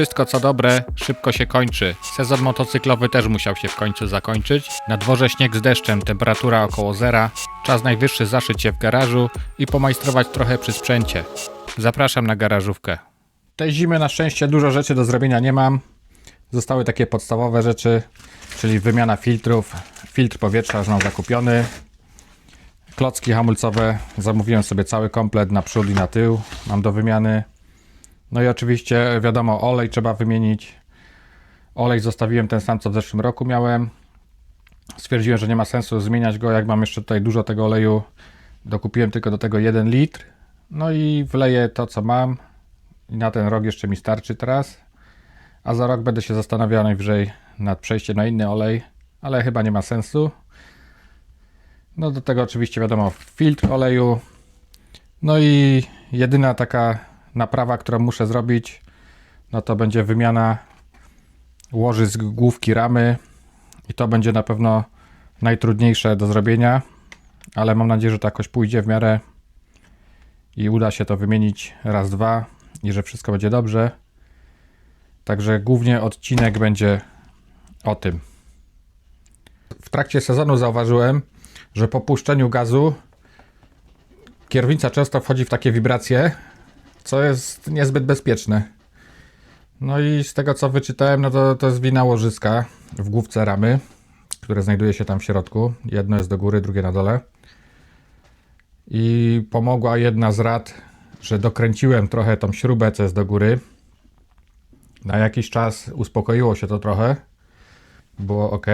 Wszystko co dobre, szybko się kończy. Sezon motocyklowy też musiał się w końcu zakończyć. Na dworze śnieg z deszczem, temperatura około zera. Czas najwyższy zaszyć się w garażu i pomajstrować trochę przy sprzęcie. Zapraszam na garażówkę. Tej zimy na szczęście dużo rzeczy do zrobienia nie mam. Zostały takie podstawowe rzeczy, czyli wymiana filtrów. Filtr powietrza już mam zakupiony. Klocki hamulcowe. Zamówiłem sobie cały komplet na przód i na tył. Mam do wymiany. No i oczywiście wiadomo, olej trzeba wymienić. Olej zostawiłem ten sam, co w zeszłym roku miałem. Stwierdziłem, że nie ma sensu zmieniać go, jak mam jeszcze tutaj dużo tego oleju. Dokupiłem tylko do tego 1 litr. No i wleję to, co mam. I na ten rok jeszcze mi starczy teraz. A za rok będę się zastanawiał najwyżej nad przejściem na inny olej, ale chyba nie ma sensu. No do tego oczywiście wiadomo filtr oleju. No i jedyna taka naprawa, którą muszę zrobić, no to będzie wymiana łożysk główki ramy i to będzie na pewno najtrudniejsze do zrobienia, ale mam nadzieję, że to jakoś pójdzie w miarę i uda się to wymienić raz, dwa i że wszystko będzie dobrze. Także głównie odcinek będzie o tym. W trakcie sezonu zauważyłem, że po puszczeniu gazu kierownica często wchodzi w takie wibracje, co jest niezbyt bezpieczne. No i z tego co wyczytałem, no to, to jest wina łożyska w główce ramy, które znajduje się tam w środku. Jedno jest do góry, drugie na dole. I pomogła jedna z rad, że dokręciłem trochę tą śrubę, co jest do góry. Na jakiś czas uspokoiło się to trochę. Było ok.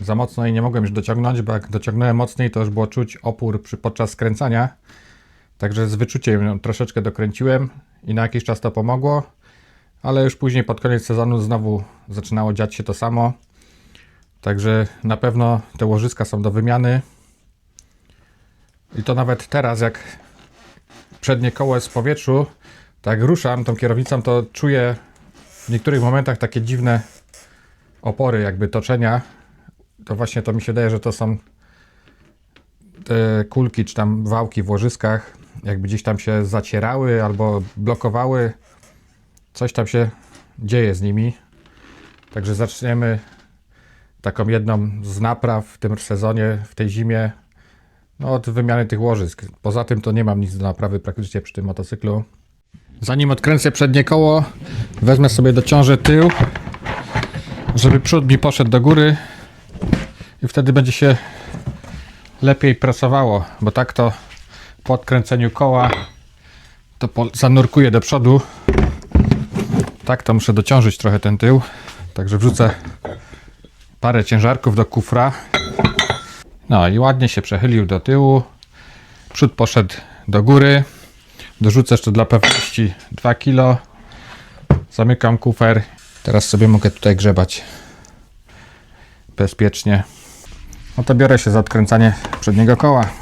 Za mocno jej nie mogłem już dociągnąć, bo jak dociągnąłem mocniej, to już było czuć opór przy, podczas skręcania. Także z wyczuciem ją troszeczkę dokręciłem i na jakiś czas to pomogło, ale już później pod koniec sezonu znowu zaczynało dziać się to samo. Także na pewno te łożyska są do wymiany. I to nawet teraz, jak przednie koło jest w powietrzu, tak ruszam tą kierownicą, to czuję w niektórych momentach takie dziwne opory, jakby toczenia. To właśnie to mi się daje, że to są te kulki czy tam wałki w łożyskach, jakby gdzieś tam się zacierały albo blokowały. Coś tam się dzieje z nimi. Także zaczniemy taką jedną z napraw w tym sezonie, w tej zimie, no od wymiany tych łożysk. Poza tym to nie mam nic do naprawy praktycznie przy tym motocyklu. Zanim odkręcę przednie koło, wezmę sobie do ciąży tył, żeby przód mi poszedł do góry i wtedy będzie się lepiej pracowało, bo tak to po odkręceniu koła to po, zanurkuje do przodu. Tak to muszę dociążyć trochę ten tył. Także wrzucę parę ciężarków do kufra. No i ładnie się przechylił do tyłu. Przód poszedł do góry. Dorzucę jeszcze dla pewności 2 kg. Zamykam kufer. Teraz sobie mogę tutaj grzebać bezpiecznie. No to biorę się za odkręcanie przedniego koła.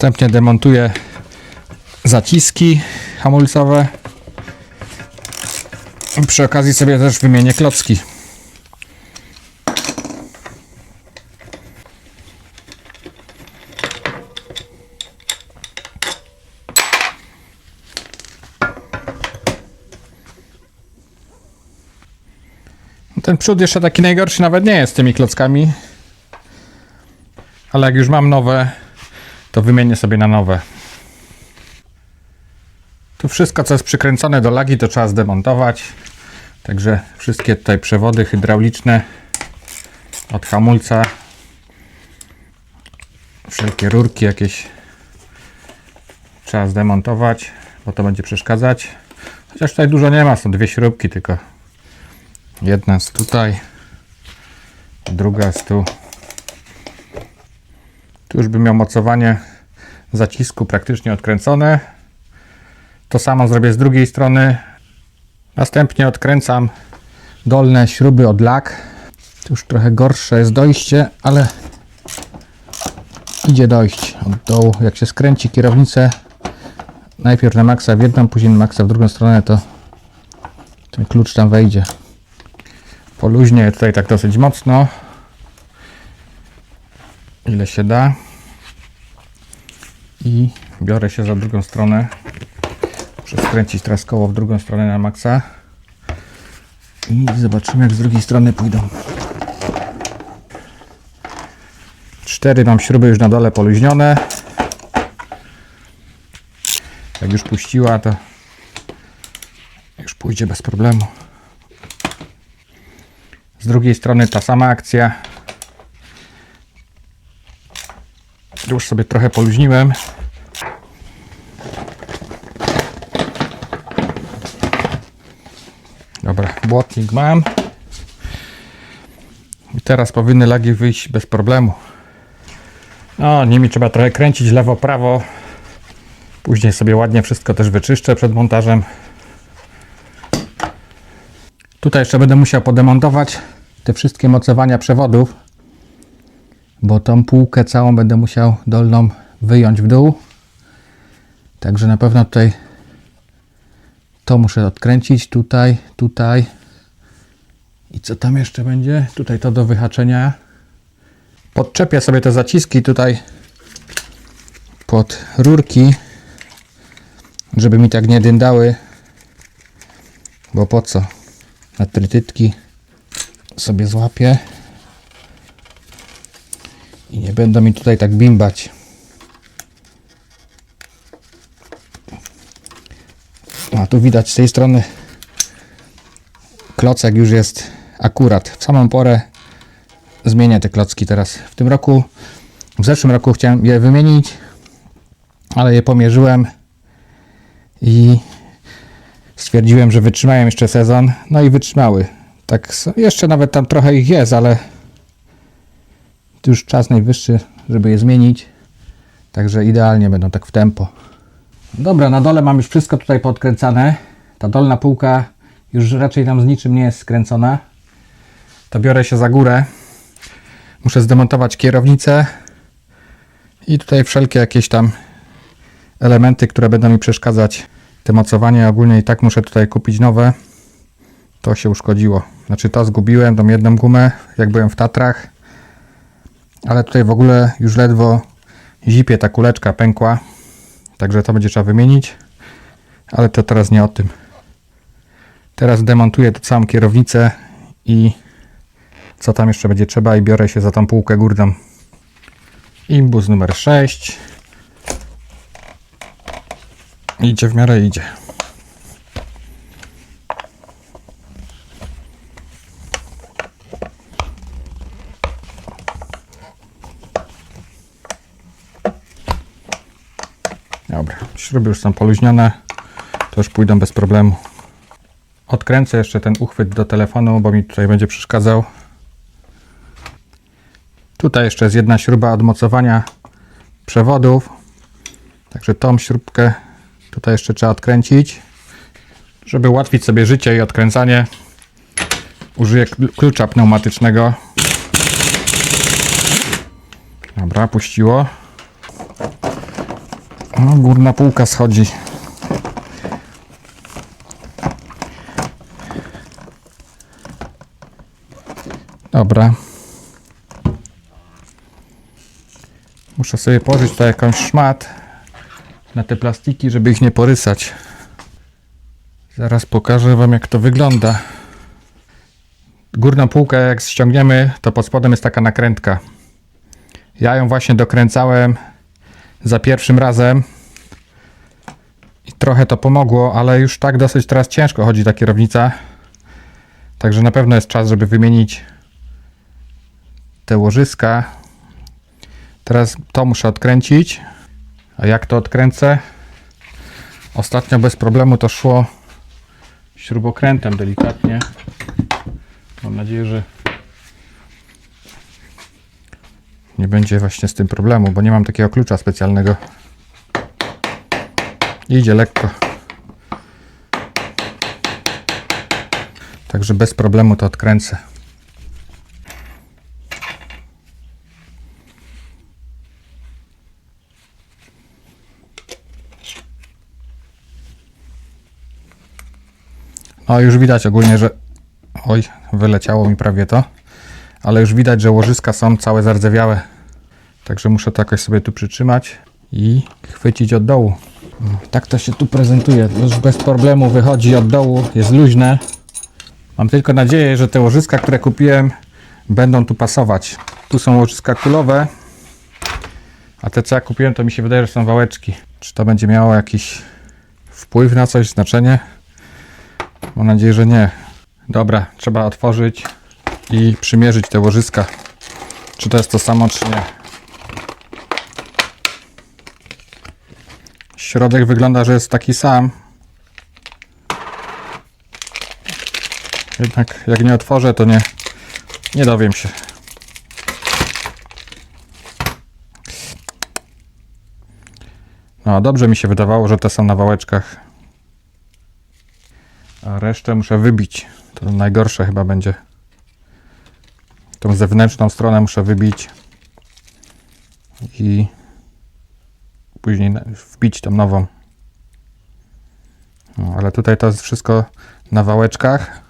Następnie demontuję zaciski hamulcowe. I przy okazji sobie też wymienię klocki. Ten przód jeszcze taki najgorszy nawet nie jest z tymi klockami. Ale jak już mam nowe, to wymienię sobie na nowe. Tu wszystko, co jest przykręcone do lagi, to trzeba zdemontować. Także wszystkie tutaj przewody hydrauliczne od hamulca, wszelkie rurki jakieś trzeba zdemontować, bo to będzie przeszkadzać. Chociaż tutaj dużo nie ma, są dwie śrubki tylko. Jedna jest tutaj, druga jest tu. Tu już bym miał mocowanie zacisku praktycznie odkręcone. To samo zrobię z drugiej strony. Następnie odkręcam dolne śruby od lak. Tu już trochę gorsze jest dojście, ale idzie dojść od dołu. Jak się skręci kierownicę najpierw na maksa w jedną, później na maksa w drugą stronę, to Klucz tam wejdzie. Poluźnię tutaj tak dosyć mocno. Ile się da. I biorę się za drugą stronę. Muszę skręcić teraz koło w drugą stronę na maksa. I zobaczymy jak z drugiej strony pójdą. Cztery mam śruby już na dole poluźnione. Jak już puściła, to już pójdzie bez problemu. Z drugiej strony ta sama akcja. Już sobie trochę poluźniłem. Dobra, błotnik mam. I teraz powinny lagi wyjść bez problemu. No, nimi trzeba trochę kręcić lewo, prawo. Później sobie ładnie wszystko też wyczyszczę przed montażem. Tutaj jeszcze będę musiał podemontować te wszystkie mocowania przewodów, bo tą półkę całą będę musiał dolną wyjąć w dół. Także na pewno tutaj to muszę odkręcić, tutaj, tutaj. I co tam jeszcze będzie? Tutaj to do wyhaczenia. Podczepię sobie te zaciski tutaj pod rurki, żeby mi tak nie dyndały, bo po co? Na trytytki sobie złapię i nie będą mi tutaj tak bimbać. A tu widać z tej strony klocek już jest akurat w samą porę zmienię te klocki teraz. W tym roku, w zeszłym roku chciałem je wymienić, ale je pomierzyłem i stwierdziłem, że wytrzymają jeszcze sezon. No i wytrzymały. Tak, jeszcze nawet tam trochę ich jest, ale już czas najwyższy, żeby je zmienić. Także idealnie będą tak w tempo. Dobra, na dole mam już wszystko tutaj podkręcane. Ta dolna półka już raczej tam z niczym nie jest skręcona. To biorę się za górę. Muszę zdemontować kierownicę i tutaj wszelkie jakieś tam elementy, które będą mi przeszkadzać. Te mocowanie ogólnie i tak muszę tutaj kupić nowe. To się uszkodziło. Znaczy to zgubiłem, tą jedną gumę, jak byłem w Tatrach. Ale tutaj w ogóle już ledwo zipie ta kuleczka pękła. Także to będzie trzeba wymienić. Ale to teraz nie o tym. Teraz demontuję tu całą kierownicę i co tam jeszcze będzie trzeba i biorę się za tą półkę górną. Imbus numer 6. Idzie w miarę idzie. Dobra, śruby już są poluźnione, to już pójdą bez problemu. Odkręcę jeszcze ten uchwyt do telefonu, bo mi tutaj będzie przeszkadzał. Tutaj jeszcze jest jedna śruba od mocowania przewodów. Także tą śrubkę tutaj jeszcze trzeba odkręcić. Żeby ułatwić sobie życie i odkręcanie, użyję kl- klucza pneumatycznego. Dobra, puściło. No, górna półka schodzi. Dobra. Muszę sobie położyć tutaj jakąś szmat na te plastiki, żeby ich nie porysać. Zaraz pokażę Wam, jak to wygląda. Górną półkę, jak ściągniemy, to pod spodem jest taka nakrętka. Ja ją właśnie dokręcałem za pierwszym razem i trochę to pomogło, ale już tak dosyć teraz ciężko chodzi ta kierownica. Także na pewno jest czas, żeby wymienić te łożyska. Teraz to muszę odkręcić. A jak to odkręcę? Ostatnio bez problemu to szło śrubokrętem delikatnie. Mam nadzieję, że nie będzie właśnie z tym problemu, bo nie mam takiego klucza specjalnego. Idzie lekko. Także bez problemu to odkręcę. O, już widać ogólnie, że... Oj, wyleciało mi prawie to. Ale już widać, że łożyska są całe zardzewiałe. Także muszę to jakoś sobie tu przytrzymać i chwycić od dołu. Tak to się tu prezentuje. Już bez problemu wychodzi od dołu, jest luźne. Mam tylko nadzieję, że te łożyska, które kupiłem, będą tu pasować. Tu są łożyska kulowe, a te co ja kupiłem, to mi się wydaje, że są wałeczki. Czy to będzie miało jakiś wpływ na coś, znaczenie? Mam nadzieję, że nie. Dobra, trzeba otworzyć i przymierzyć te łożyska. Czy to jest to samo, czy nie. Środek wygląda, że jest taki sam. Jednak jak nie otworzę, to nie, nie dowiem się. No, dobrze mi się wydawało, że te są na wałeczkach. A resztę muszę wybić. To najgorsze chyba będzie. Tą zewnętrzną stronę muszę wybić. I później wbić tą nową. No, ale tutaj to jest wszystko na wałeczkach,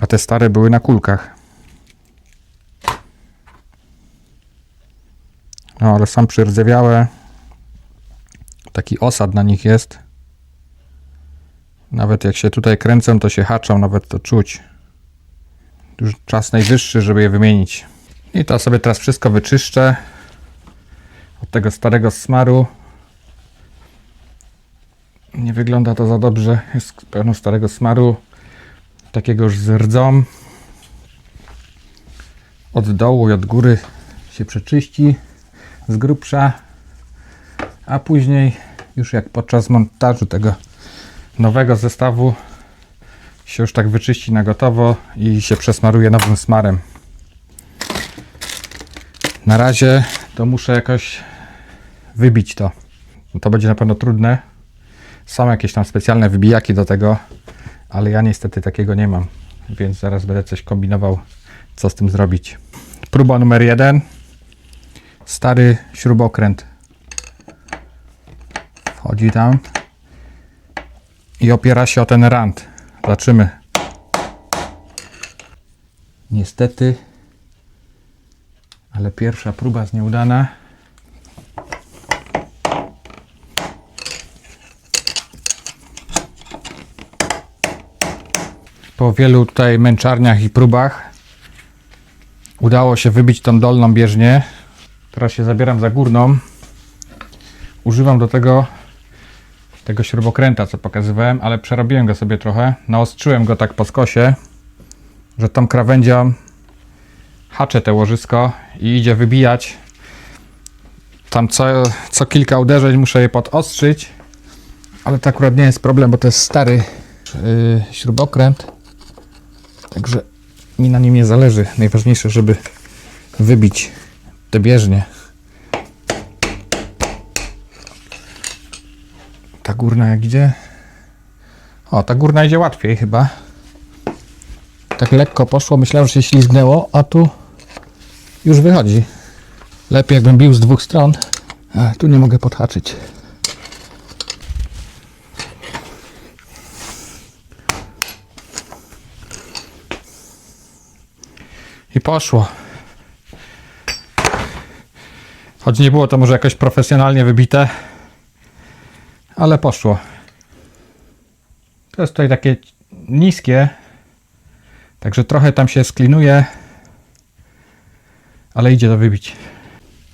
a te stare były na kulkach. No, ale są przyrdzewiałe. Taki osad na nich jest. Nawet jak się tutaj kręcą, to się haczą, nawet to czuć. Już czas najwyższy, żeby je wymienić. I to sobie teraz wszystko wyczyszczę od tego starego smaru. Nie wygląda to za dobrze. Jest pełno starego smaru. Takiego już z rdzą. Od dołu i od góry się przeczyści z grubsza. A później już jak podczas montażu tego nowego zestawu się już tak wyczyści na gotowo i się przesmaruje nowym smarem. Na razie to muszę jakoś wybić to. To będzie na pewno trudne. Są jakieś tam specjalne wybijaki do tego, ale ja niestety takiego nie mam, więc zaraz będę coś kombinował, co z tym zrobić. Próba numer jeden. Stary śrubokręt. Wchodzi tam i opiera się o ten rand. Zobaczymy. Niestety, ale pierwsza próba jest nieudana. Po wielu tutaj męczarniach i próbach udało się wybić tą dolną bieżnię. Teraz się zabieram za górną. Używam do tego tego śrubokręta, co pokazywałem, ale przerobiłem go sobie trochę. Naostrzyłem go tak po skosie, że tą krawędzią haczę te łożysko i idzie wybijać. Tam co, co kilka uderzeń muszę je podostrzyć, ale to akurat nie jest problem, bo to jest stary yy, śrubokręt. Także mi na nim nie zależy. Najważniejsze, żeby wybić te bieżnie. Ta górna jak idzie? O, ta górna idzie łatwiej chyba. Tak lekko poszło, myślałem, że się ślizgnęło, a tu już wychodzi. Lepiej jakbym bił z dwóch stron. A, tu nie mogę podhaczyć. I poszło. Choć nie było to może jakoś profesjonalnie wybite, ale poszło. To jest tutaj takie niskie, także trochę tam się sklinuje, ale idzie to wybić.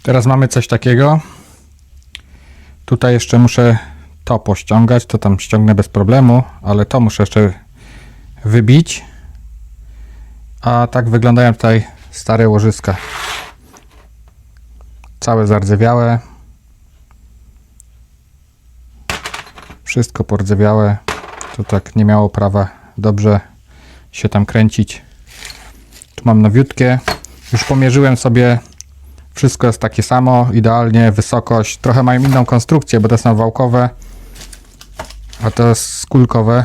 Teraz mamy coś takiego. Tutaj jeszcze muszę to pościągać, to tam ściągnę bez problemu, ale to muszę jeszcze wybić. A tak wyglądają tutaj stare łożyska. Całe zardzewiałe. Wszystko pordzewiałe. To tak nie miało prawa dobrze się tam kręcić. Tu mam nowiutkie. Już pomierzyłem sobie. Wszystko jest takie samo, idealnie, wysokość. Trochę mają inną konstrukcję, bo te są wałkowe, a jest skulkowe.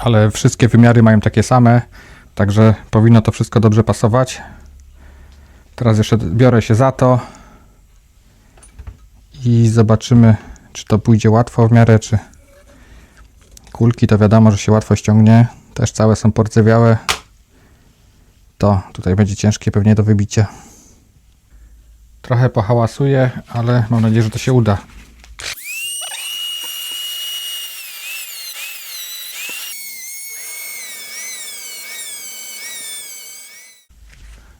Ale wszystkie wymiary mają takie same, także powinno to wszystko dobrze pasować. Teraz jeszcze biorę się za to i zobaczymy, czy to pójdzie łatwo w miarę, czy kulki to wiadomo, że się łatwo ściągnie. Też całe są porcewiałe. To tutaj będzie ciężkie pewnie do wybicia. Trochę pohałasuje, ale mam nadzieję, że to się uda.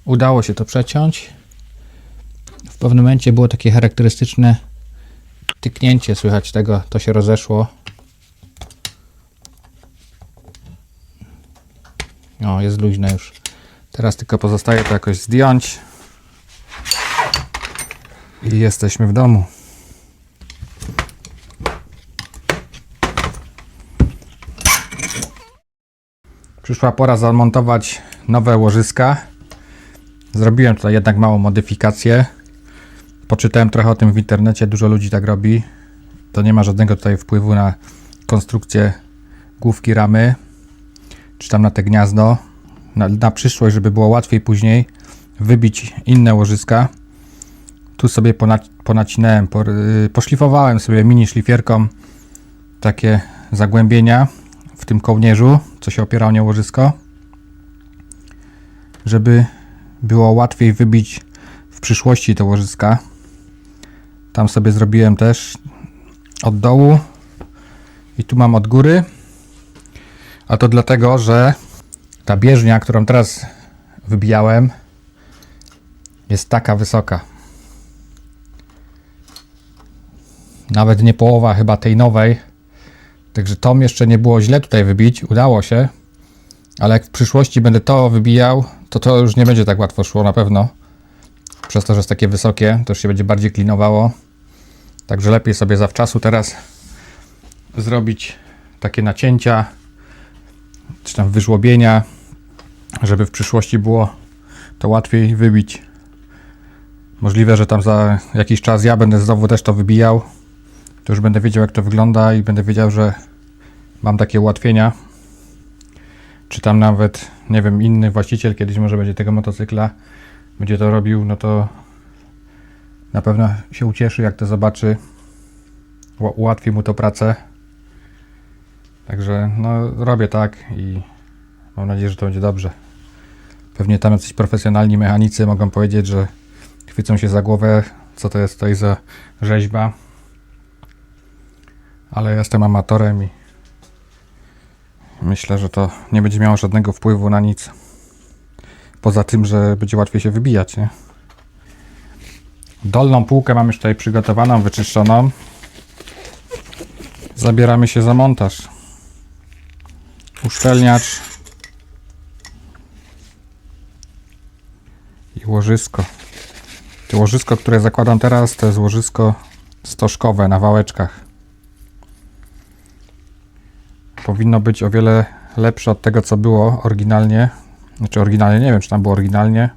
Udało się to przeciąć. W pewnym momencie było takie charakterystyczne tyknięcie, słychać tego, to się rozeszło. O, jest luźne już. Teraz tylko pozostaje to jakoś zdjąć. I jesteśmy w domu. Przyszła pora zamontować nowe łożyska. Zrobiłem tutaj jednak małą modyfikację. Poczytałem trochę o tym w internecie, dużo ludzi tak robi. To nie ma żadnego tutaj wpływu na konstrukcję główki ramy, czy tam na te gniazdo. Na, na przyszłość, żeby było łatwiej później wybić inne łożyska. Tu sobie pona, ponacinałem, po, yy, poszlifowałem sobie mini szlifierką takie zagłębienia w tym kołnierzu, co się opiera o nie łożysko, żeby było łatwiej wybić w przyszłości te łożyska. Tam sobie zrobiłem też od dołu i tu mam od góry. A to dlatego, że ta bieżnia, którą teraz wybijałem, jest taka wysoka. Nawet nie połowa chyba tej nowej. Także tom jeszcze nie było źle tutaj wybić. Udało się. Ale jak w przyszłości będę to wybijał, to to już nie będzie tak łatwo szło na pewno. Przez to, że jest takie wysokie, to już się będzie bardziej klinowało. Także lepiej sobie zawczasu teraz zrobić takie nacięcia, czy tam wyżłobienia, żeby w przyszłości było to łatwiej wybić. Możliwe, że tam za jakiś czas ja będę znowu też to wybijał. To już będę wiedział, jak to wygląda i będę wiedział, że mam takie ułatwienia. Czy tam nawet, nie wiem, inny właściciel kiedyś może będzie tego motocykla, będzie to robił, no to na pewno się ucieszy, jak to zobaczy. Ła- Ułatwi mu to pracę. Także no, robię tak i mam nadzieję, że to będzie dobrze. Pewnie tam jacyś profesjonalni mechanicy mogą powiedzieć, że chwycą się za głowę, co to jest tutaj za rzeźba. Ale jestem amatorem i myślę, że to nie będzie miało żadnego wpływu na nic. Poza tym, że będzie łatwiej się wybijać, nie? Dolną półkę mam już tutaj przygotowaną, wyczyszczoną. Zabieramy się za montaż. Uszczelniacz. I łożysko. To łożysko, które zakładam teraz, to jest łożysko stożkowe na wałeczkach. Powinno być o wiele lepsze od tego, co było oryginalnie. Znaczy oryginalnie, nie wiem, czy tam było oryginalnie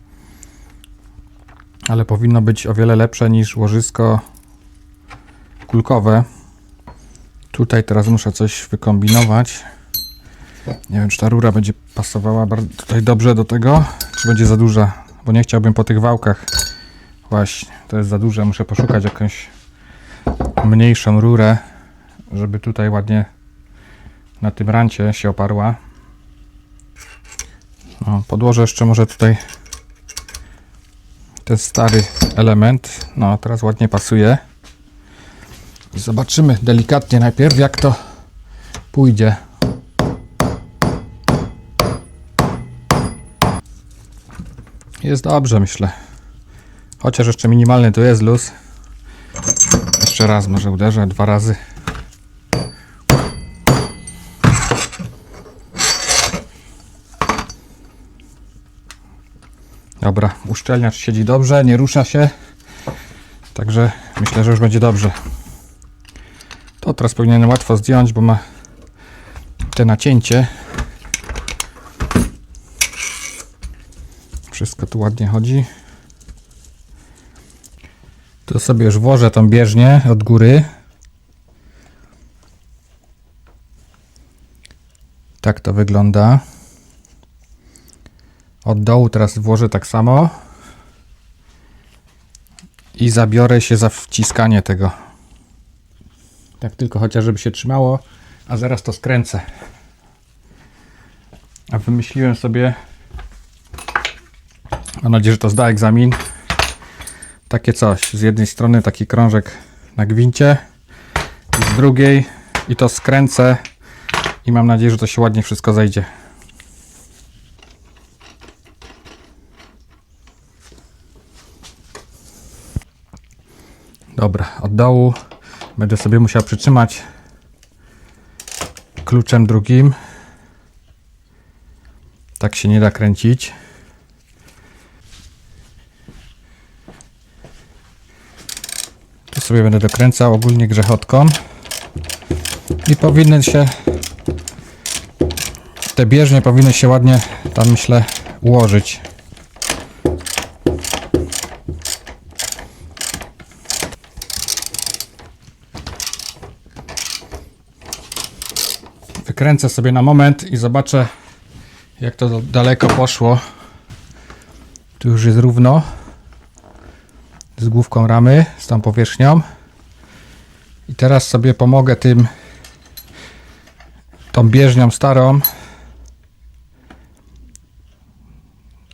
ale powinno być o wiele lepsze niż łożysko kulkowe. Tutaj teraz muszę coś wykombinować. Nie wiem, czy ta rura będzie pasowała tutaj dobrze do tego, czy będzie za duża, bo nie chciałbym po tych wałkach. Właśnie, to jest za duże. Muszę poszukać jakąś mniejszą rurę, żeby tutaj ładnie na tym rancie się oparła. No, podłożę jeszcze może tutaj ten stary element. No, teraz ładnie pasuje. Zobaczymy delikatnie najpierw, jak to pójdzie. Jest dobrze, myślę. Chociaż jeszcze minimalny to jest luz. Jeszcze raz może uderzę, dwa razy. Dobra, uszczelniacz siedzi dobrze, nie rusza się. Także myślę, że już będzie dobrze. To teraz powinienem łatwo zdjąć, bo ma te nacięcie. Wszystko tu ładnie chodzi. Tu sobie już włożę tą bieżnię od góry. Tak to wygląda. Od dołu teraz włożę tak samo. I zabiorę się za wciskanie tego. Tak tylko chociaż żeby się trzymało. A zaraz to skręcę. A wymyśliłem sobie, mam nadzieję, że to zda egzamin, takie coś. Z jednej strony taki krążek na gwincie, z drugiej i to skręcę i mam nadzieję, że to się ładnie wszystko zejdzie. Dobra, od dołu będę sobie musiał przytrzymać kluczem drugim. Tak się nie da kręcić. Tu sobie będę dokręcał ogólnie grzechotką. I powinny się te bieżnie powinny się ładnie tam myślę ułożyć. Wykręcę sobie na moment i zobaczę jak to daleko poszło. Tu już jest równo z główką ramy, z tą powierzchnią. I teraz sobie pomogę tym tą bieżnią starą.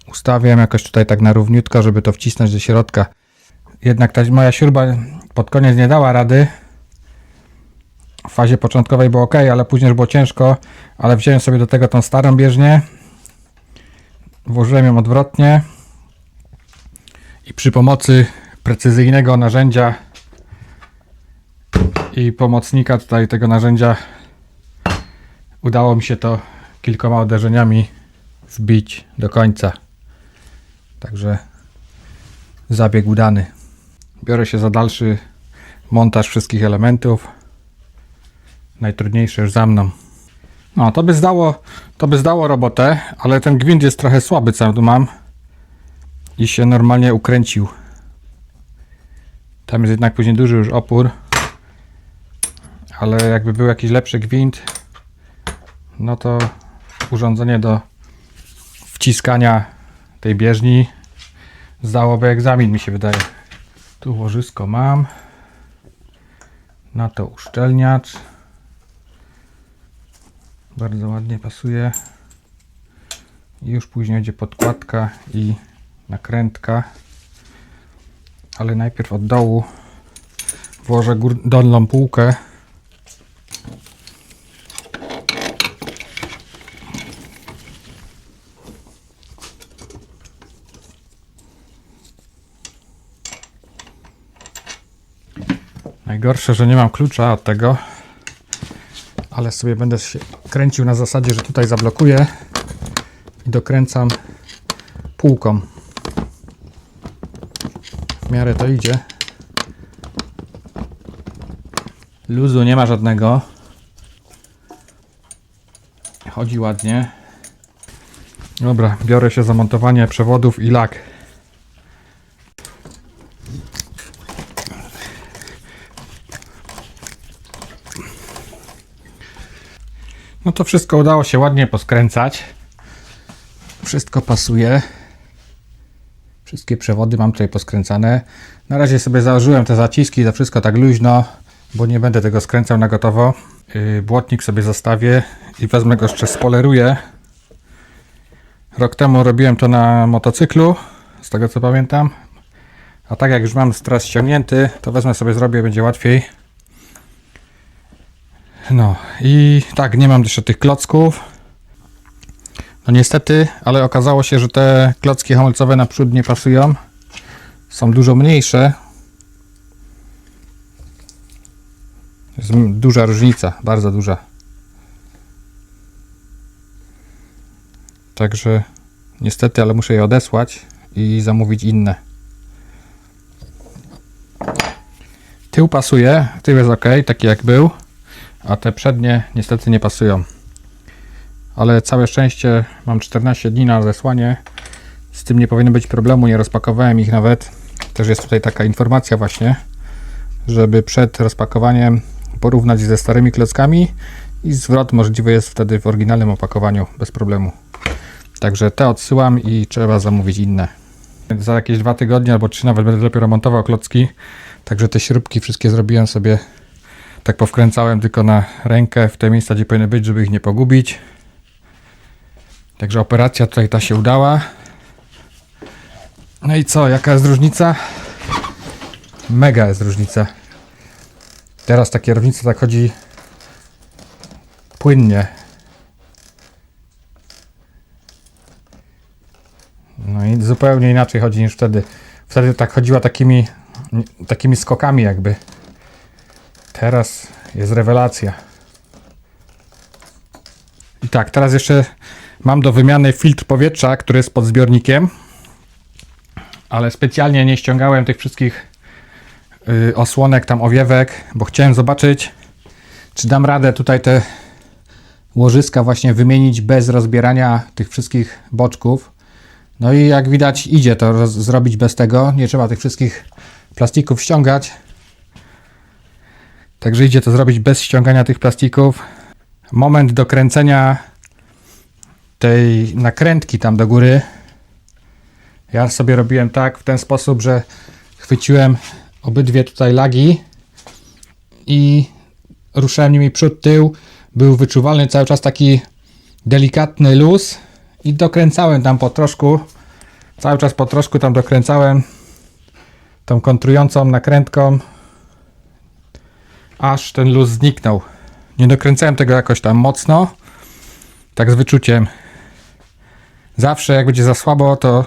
Ustawiam jakoś tutaj tak na równiutko, żeby to wcisnąć do środka. Jednak ta moja śruba pod koniec nie dała rady. W fazie początkowej było ok, ale później już było ciężko. Ale wziąłem sobie do tego tą starą bieżnię. Włożyłem ją odwrotnie. I przy pomocy precyzyjnego narzędzia i pomocnika tutaj tego narzędzia udało mi się to kilkoma uderzeniami wbić do końca. Także zabieg udany. Biorę się za dalszy montaż wszystkich elementów. Najtrudniejsze już za mną. No, to by zdało, to by zdało robotę, ale ten gwint jest trochę słaby, co tu mam. I się normalnie ukręcił. Tam jest jednak później duży już opór. Ale jakby był jakiś lepszy gwint, no to urządzenie do wciskania tej bieżni zdałoby egzamin, mi się wydaje. Tu łożysko mam. Na to uszczelniacz. Bardzo ładnie pasuje. I już później będzie podkładka i nakrętka. Ale najpierw od dołu włożę dolną półkę. Najgorsze, że nie mam klucza od tego, ale sobie będę się kręcił na zasadzie, że tutaj zablokuję i dokręcam półką. W miarę to idzie. Luzu nie ma żadnego. Chodzi ładnie. Dobra, biorę się za montowanie przewodów i lak. No to wszystko udało się ładnie poskręcać. Wszystko pasuje. Wszystkie przewody mam tutaj poskręcane. Na razie sobie założyłem te zaciski, to wszystko tak luźno, bo nie będę tego skręcał na gotowo. Yy, Błotnik sobie zostawię i wezmę go jeszcze spoleruję. Rok temu robiłem to na motocyklu, z tego co pamiętam. A tak jak już mam teraz ściągnięty, to wezmę sobie zrobię, będzie łatwiej. No i tak, nie mam jeszcze tych klocków. No niestety, ale okazało się, że te klocki hamulcowe naprzód nie pasują. Są dużo mniejsze. Jest duża różnica, bardzo duża. Także niestety, ale muszę je odesłać i zamówić inne. Tył pasuje, tył jest ok, taki jak był a te przednie niestety nie pasują. Ale całe szczęście mam 14 dni na zesłanie. Z tym nie powinno być problemu, nie rozpakowałem ich nawet. Też jest tutaj taka informacja właśnie, żeby przed rozpakowaniem porównać ze starymi klockami i zwrot możliwy jest wtedy w oryginalnym opakowaniu bez problemu. Także te odsyłam i trzeba zamówić inne. Za jakieś dwa tygodnie albo trzy nawet będę dopiero montował klocki. Także te śrubki wszystkie zrobiłem sobie Tak powkręcałem tylko na rękę w te miejsca, gdzie powinny być, żeby ich nie pogubić. Także operacja tutaj ta się udała. No i co, jaka jest różnica? Mega jest różnica. Teraz ta kierownica tak chodzi płynnie. No i zupełnie inaczej chodzi niż wtedy. Wtedy tak chodziła takimi, takimi skokami jakby. Teraz jest rewelacja. I tak, teraz jeszcze mam do wymiany filtr powietrza, który jest pod zbiornikiem. Ale specjalnie nie ściągałem tych wszystkich y, osłonek, tam owiewek, bo chciałem zobaczyć, czy dam radę tutaj te łożyska właśnie wymienić bez rozbierania tych wszystkich boczków. No i jak widać idzie to zrobić bez tego. Nie trzeba tych wszystkich plastików ściągać. Także idzie to zrobić bez ściągania tych plastików. Moment dokręcenia tej nakrętki tam do góry. Ja sobie robiłem tak w ten sposób, że chwyciłem obydwie tutaj lagi i ruszałem nimi przód, tył. Był wyczuwalny cały czas taki delikatny luz i dokręcałem tam po troszku. Cały czas po troszku tam dokręcałem tą kontrującą nakrętką, aż ten luz zniknął. Nie dokręcałem tego jakoś tam mocno, tak z wyczuciem. Zawsze jak będzie za słabo, to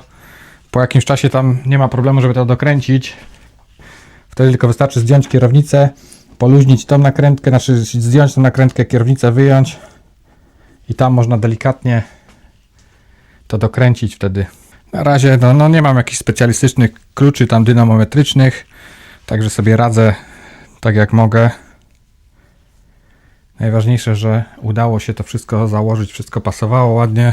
po jakimś czasie tam nie ma problemu, żeby to dokręcić. Wtedy tylko wystarczy zdjąć kierownicę, poluźnić tą nakrętkę, znaczy zdjąć tą nakrętkę, kierownicę wyjąć i tam można delikatnie to dokręcić wtedy. Na razie no, no nie mam jakichś specjalistycznych kluczy tam dynamometrycznych, także sobie radzę tak jak mogę. Najważniejsze, że udało się to wszystko założyć, wszystko pasowało ładnie.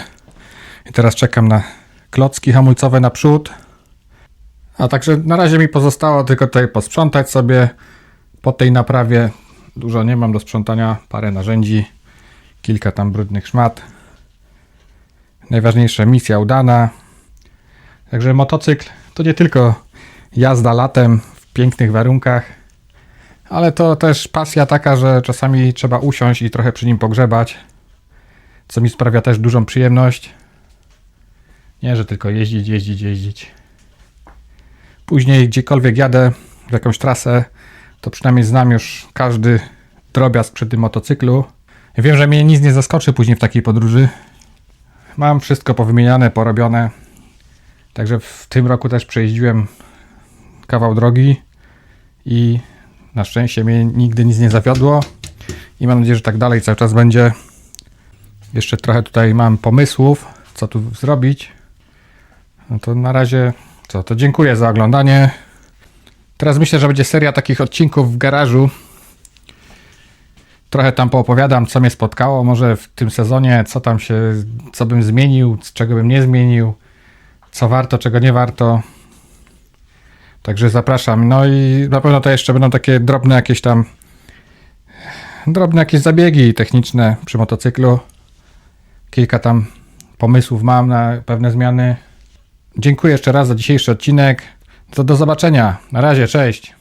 I teraz czekam na klocki hamulcowe naprzód. A także na razie mi pozostało tylko tutaj posprzątać sobie po tej naprawie. Dużo nie mam do sprzątania, parę narzędzi, kilka tam brudnych szmat. Najważniejsza misja udana. Także motocykl to nie tylko jazda latem w pięknych warunkach, ale to też pasja taka, że czasami trzeba usiąść i trochę przy nim pogrzebać, co mi sprawia też dużą przyjemność. Nie, że tylko jeździć, jeździć, jeździć. Później gdziekolwiek jadę w jakąś trasę, to przynajmniej znam już każdy drobiazg przy tym motocyklu. Wiem, że mnie nic nie zaskoczy później w takiej podróży. Mam wszystko powymieniane, porobione. Także w tym roku też przejeździłem kawał drogi i na szczęście mnie nigdy nic nie zawiodło. I mam nadzieję, że tak dalej cały czas będzie. Jeszcze trochę tutaj mam pomysłów, co tu zrobić. No to na razie co, to dziękuję za oglądanie. Teraz myślę, że będzie seria takich odcinków w garażu. Trochę tam poopowiadam, co mnie spotkało, może w tym sezonie, co tam się, co bym zmienił, czego bym nie zmienił, co warto, czego nie warto. Także zapraszam. No i na pewno to jeszcze będą takie drobne jakieś tam, drobne jakieś zabiegi techniczne przy motocyklu. Kilka tam pomysłów mam na pewne zmiany. Dziękuję jeszcze raz za dzisiejszy odcinek. To do zobaczenia. Na razie, cześć.